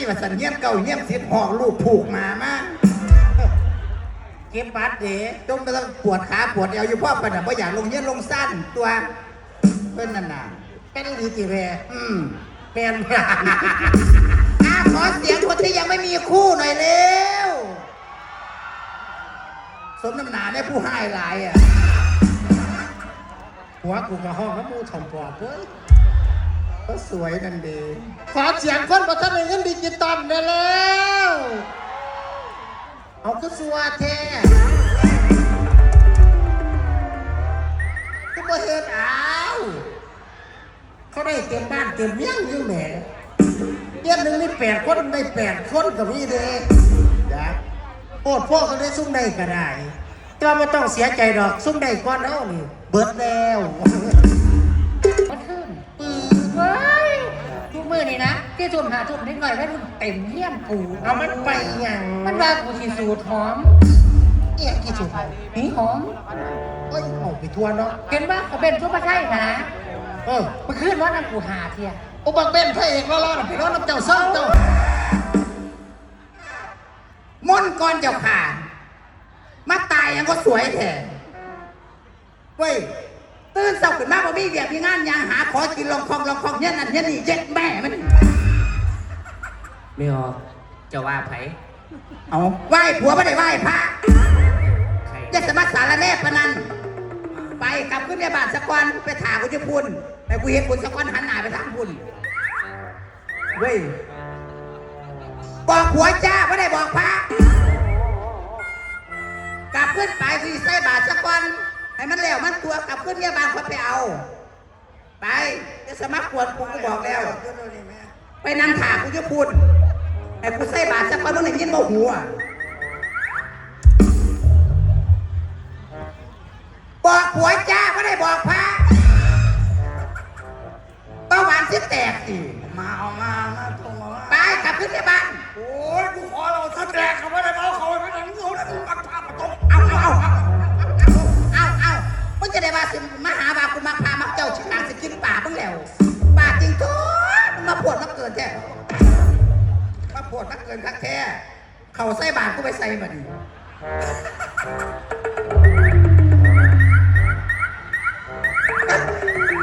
ฟรีว่าสันเงียนเก่าเงียนสิบหอกลูกผูกหมามาเก็บบัตรเด้จงต้องปวดขาปวดเอวอยู่พ่อปะน่ะเพราะอยากลงเงียลงสั้นตัวเพื่อนนั่นน่ะเป็นดีติแม่อืมแม่นอาขอเสียงคนที่ยังไม่มีคู่หน่อยเร็ว สมน้ำหนาได้ผู้ให้หลายอะหัวกูกับห้องน้ำมูถ่อมปอบเว้ย ก็สวยนั่นดี ขอเสียงคนประทับในเงินดิจิตอลได้แล้ว เอาก็สัวแท้ก็บ่เฮ็ดเอาเขาได้เต็มบ้านเต็มเมียงอยู่แหมเดือนหนึ่งนี่แปดคนได้แปดคนกับนี่เด้จ้ะโอดพวกเขาได้ซุ่มได้ก็ได้แต่ไม่ต้องเสียใจดอกซุ่มได้ก้อนเอานี่เบิดแล้ว อนี่นะที่ทุ่มหาทุ่มนิดหน่อยแม่รุ่นเต็มเฮี้ยนกูเอามันไปหยังมันว่ากูที่สูตรหอมเอียงกี่จุดหีหอมเอ้ยเอาไปทัวร์เนาะเห็นว่าเขาเป็นทุกประเทศนะเออมันขึ้นว่านั่งกูหาเทียอุบัติเป็นพระเอกล้อๆน่ะไปร้อนน้ำเจ้าซ่องเจ้ามนต์ก่อนเจ้าค่ะมาตายยังก็สวยแท้เว้ย ตื่นเช้าขึ้นมาบ่มีเวียกมีงานยังหาขอกินลองคองลองคองเนี้ยนั่นเนี้ยนี่เย็ดแม่มันไม่ออกจะว่าไผเอาไหว้ผัวไม่ได้ไหว้พระใครจะสมัครสารแน่พนันไปกลับขึ้นในบ้านสักวันไปถามกูจะพูนไปกูเห็นคุณสักวันหันหน้าไปทางคุณเว้ยบอกผัวจ้าไม่ได้บอกพระกลับขึ้นไปสิใส่บาทสักวัน ให้มันแล้วมันตัวกลับขึ้นเนี่ยบ้านเขาไปเอา ไปจะสมัครควรกูก็บอกแล้ว ไปนั่งถามกูจะพูดไอ้กูใส่บาทสักวันมึงได้ยินบ่หัวบอกผัวจ้าไม่ได้บอกพระเบาหวานสิแตกสิมาเอามามาตรงมาไปกลับขึ้นในบ้าน กินคักแท้ เขาใส่บาทกูไปใส่มาดิ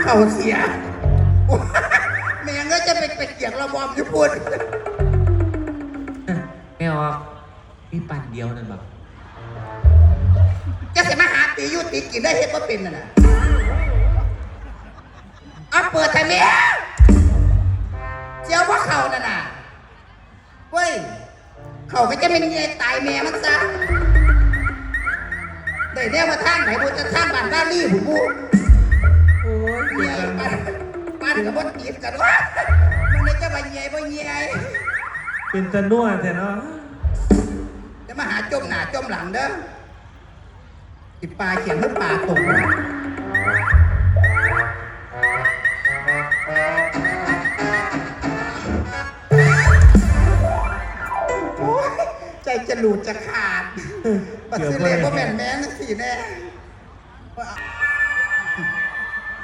เขาเสียแม่งก็จะไปไปเกียกระบอมญี่ปุ่นไม่ออกมีปันเดียวนั่นแบบจะเสียมาหาตีอยู่ตีกินได้เฮ็ดว่าเป็นน่ะนะเอาเปิดแต่เมียเจียวว่าเขาน่ะน่ะ เว้ย เขาก็จะไม่มีไอ้ตายแม่มันซะได้แน่มาท่านไหนกูจะท่านบ้านด้านรีผมกูโอ้ยเมียบ้านบ้านกับบ่ติดกันวะมันเลยจะมาเยี่ยบ่เยี่ยเป็นตะนวดแต่เนาะจะมาหาจมหน้าจมหลังเด้อติปลาเขียนทั้งปลาตก โอ๊ยใจจะหลุดจะขาดปัสสิเลว่าแม่นแม่นสิแน่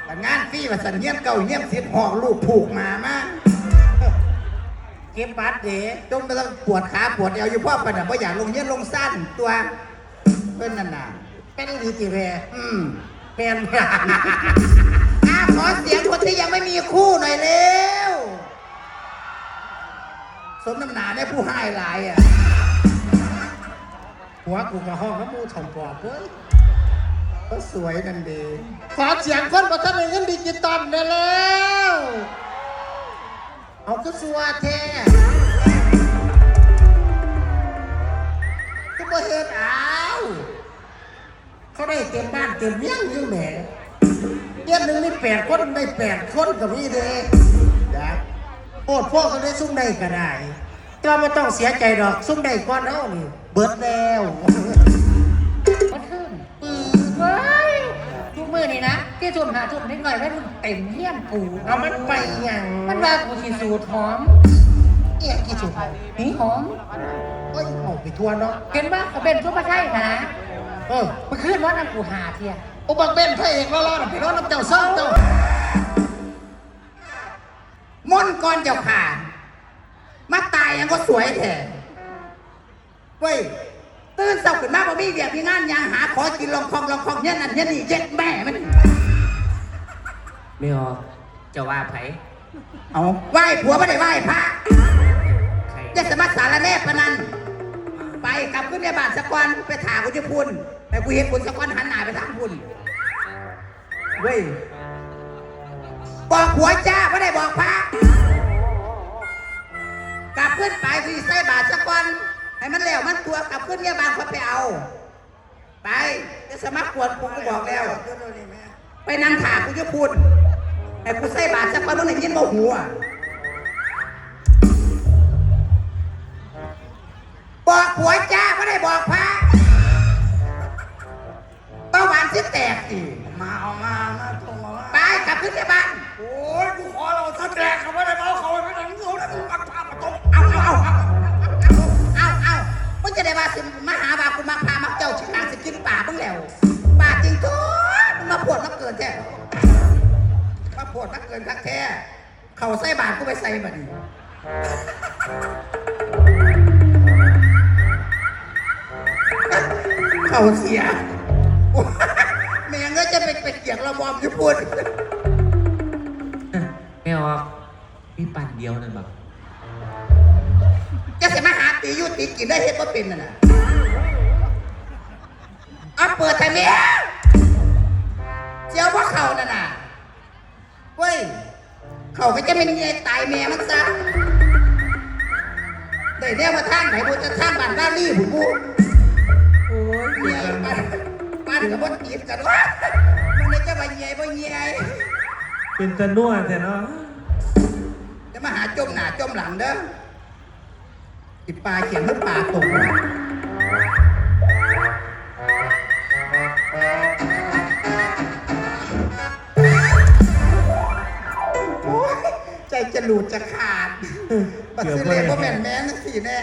ปันงานฟรีว่าสันเงียนเก่าเงียนสิบหอกลูกผูกมามาเก็บบัตรเด้จงต้องปวดขาปวดเอวอยู่พ่อปะน่ะเพราะอยากลงเงียนลงสั้นตัวเพื่อนนั่นน่ะเป็นดีติแม่อืมแม่นอาขอเสียงคนที่ยังไม่มีคู่หน่อยเร็ว สมน้ำหนาได้ผู้ให้หลายอะ หัวกูกับห้องน้ำมูถ่อมปอบเว้ยก็สวยนั่นดีขอเสียงคนประทับในเงินดิจิตอลได้แล้ว เอาก็สัวแท้ก็บ่เฮ็ดเอาเขาได้เต็มบ้านเต็มเมี่ยงอยู่แหมเดือนหนึ่งนี่แปดคนได้แปดคนกับนี่เด้ โอดพวกเขาได้ซุ่มได้ก็ได้ แต่ว่าไม่ต้องเสียใจดอกซุ่มได้ก้อนเอานี่เบิดแล้วมันขึ้นปืนเฮ้ยทุกมือนี่นะที่ทุ่มหาทุ่มนิดหน่อยแม่รุ่นเต็มเฮี้ยนกูเอามันไปหยังมันว่ากูที่สูตรหอมเอียงกี่จุดหีหอมเอ้ยเอาไปทัวร์เนาะเห็นว่าเขาเป็นทุกประเทศนะเออมันขึ้นว่านั่งกูหาเทียอุบัติเป็นพระเอกล้อๆน่ะไปร้อนน้ำเจ้าซ่องเจ้า มนต์ก่อนเจ้าค่ะ มาตายยังก็สวยแท้เว้ยตื่นเช้าขึ้นมาบ่มีเดียมีงานหยังหาขอกินลองคองลองคองเนี่ยนั่นเนี่ยนี่เย็ดแม่มันไม่ออกเจ้าว่าไผเอาไหว้ผัวไม่ได้ไหว้พระใครจะสมัครสารแน่พนันไปกลับขึ้นในบ้านสักวันไปถามกูจะพูนไปกูเห็นคุณสักวันหันหน้าไปทางคุณเว้ย บอกผัวจ้าไม่ได้บอกพระกลับขึ้นไปสิใส่บาทสักวันให้มันแล้วมันตัวกลับขึ้นเนี่ยบ้านเขาไปเอา ไปจะสมัครกวนกูกูบอกแล้ว ไปนั่งถามกูจะพูดไอ้กูใส่บาทสักวันมึงได้ยินโมหัวบอกผัวจ้าไม่ได้บอกพระเป้าหวานสิแตกสิมาเอามามาตรงมาว่าไปกลับขึ้นในบ้านโอ้ยกู ขอเราแดกเขาไม่ได้มาเอาเขาไปนั่งเขาแล้วมึงปักผ้ามาตรงเอาเอาเอาเอาเอาเอามึงจะได้ว่าสิมาหาว่ากูมาพามักเจ้าชิงหางสิกินป่ามึงแล้วป่าจริงทุกมึงมาปวดมาเกินแท้มาปวดมาเกินคักแท้เขาใส่บาทกูไปใส่บัดนี้เขาเสียแม่งก็จะไปไปเกียกระบอมญี่ปุ่น ไม่ออกมีปั่นเดียวนั่นแบบจะเสียมาหาตีอยุตีกินได้เฮ็ดว่าเป็นน่ะนะเอาเปิดไทยเมียเจียวว่าเขาน่ะน่ะเว้ยเขาก็จะเป็นไงตายแม่มันซะได้แน่มาทางไหนบุจะทางบ้านบ้านรี่ผมบูโอ้ยเมียบ้านบ้านกับบดตีบกันวะมันเลยจะมาเงยบ่เงยเป็นตะนวดแต่เนาะจะ มาหาจมหน้าจมหลังเด้อติดปลาเขียนทั้งปลาตกนะโอ้ยใจจะหลุดจะขาดปัสสิเลว่าแม่นแม่นสิแน่